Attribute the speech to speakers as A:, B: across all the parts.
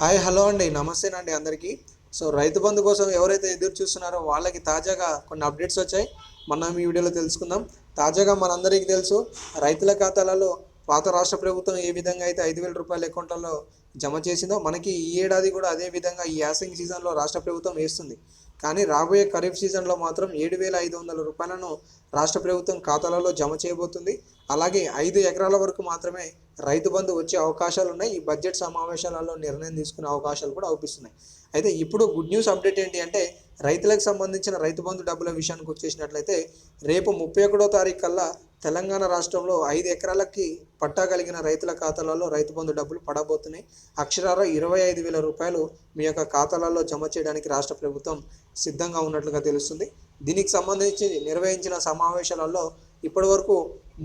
A: Hi hello అండి. నమస్తేనండి అందరికీ. So Rythu Bandhu కోసం ఎవరైతే ఎదురు చూస్తున్నారో వాళ్ళకి తాజాగా కొన్ని అప్డేట్స్ వచ్చాయి. మనం ఈ వీడియోలో తెలుసుకుందాం. తాజాగా మనందరికీ తెలుసు రైతుల ఖాతాలలో పాత రాష్ట్ర ప్రభుత్వం ఏ విధంగా అయితే ఐదు వేల రూపాయల అకౌంట్లలో జమ చేసిందో మనకి ఈ ఏడాది కూడా అదే విధంగా ఈ యాసింగ్ సీజన్లో రాష్ట్ర ప్రభుత్వం వేస్తుంది. కానీ రాబోయే ఖరీఫ్ సీజన్లో మాత్రం ఏడు వేల ఐదు వందల రూపాయలను రాష్ట్ర ప్రభుత్వం ఖాతాలలో జమ చేయబోతుంది. అలాగే ఐదు ఎకరాల వరకు మాత్రమే రైతు బంధు వచ్చే అవకాశాలు ఉన్నాయి. ఈ బడ్జెట్ సమావేశాలలో నిర్ణయం తీసుకునే అవకాశాలు కూడా అవుపిస్తున్నాయి. అయితే ఇప్పుడు గుడ్ న్యూస్ అప్డేట్ ఏంటి అంటే రైతులకు సంబంధించిన రైతు బంధు డబ్బుల విషయానికి వచ్చేసినట్లయితే రేపు ముప్పై ఒకటో తారీఖు కల్లా తెలంగాణ రాష్ట్రంలో ఐదు ఎకరాలకి పట్టా కలిగిన రైతుల ఖాతాలలో రైతు బంధు డబ్బులు పడబోతున్నాయి. అక్షరాల ఇరవై ఐదు వేల రూపాయలు మీ యొక్క ఖాతాలలో జమ చేయడానికి రాష్ట్ర ప్రభుత్వం సిద్ధంగా ఉన్నట్లుగా తెలుస్తుంది. దీనికి సంబంధించి నిర్వహించిన సమావేశాలలో ఇప్పటివరకు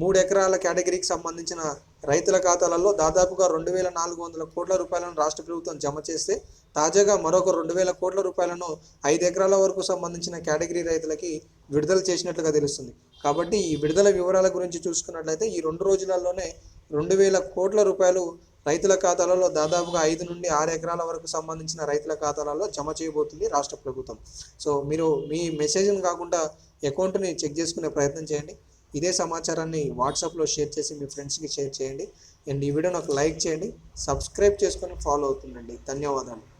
A: మూడు ఎకరాల కేటగిరీకి సంబంధించిన రైతుల ఖాతాలలో దాదాపుగా రెండు వేల నాలుగు వందల కోట్ల రూపాయలను రాష్ట్ర ప్రభుత్వం జమ చేస్తే తాజాగా మరొక రెండు వేల కోట్ల రూపాయలను ఐదు ఎకరాల వరకు సంబంధించిన కేటగిరీ రైతులకి విడుదల చేసినట్లుగా తెలుస్తుంది. కాబట్టి ఈ విడుదల వివరాల గురించి చూసుకున్నట్లయితే ఈ రెండు రోజులలోనే రెండు వేల కోట్ల రూపాయలు రైతుల ఖాతాలలో దాదాపుగా ఐదు నుండి ఆరు ఎకరాల వరకు సంబంధించిన రైతుల ఖాతాలలో జమ చేయబోతుంది రాష్ట్ర ప్రభుత్వం. సో మీరు మీ మెసేజ్ని కాకుండా అకౌంట్ని చెక్ చేసుకునే ప్రయత్నం చేయండి. ఇదే సమాచారాన్ని వాట్సాప్లో షేర్ చేసి మీ ఫ్రెండ్స్కి షేర్ చేయండి. అండ్ ఈ వీడియో నాకు లైక్ చేయండి. సబ్స్క్రైబ్ చేసుకొని ఫాలో అవుతుండండి. ధన్యవాదాలు.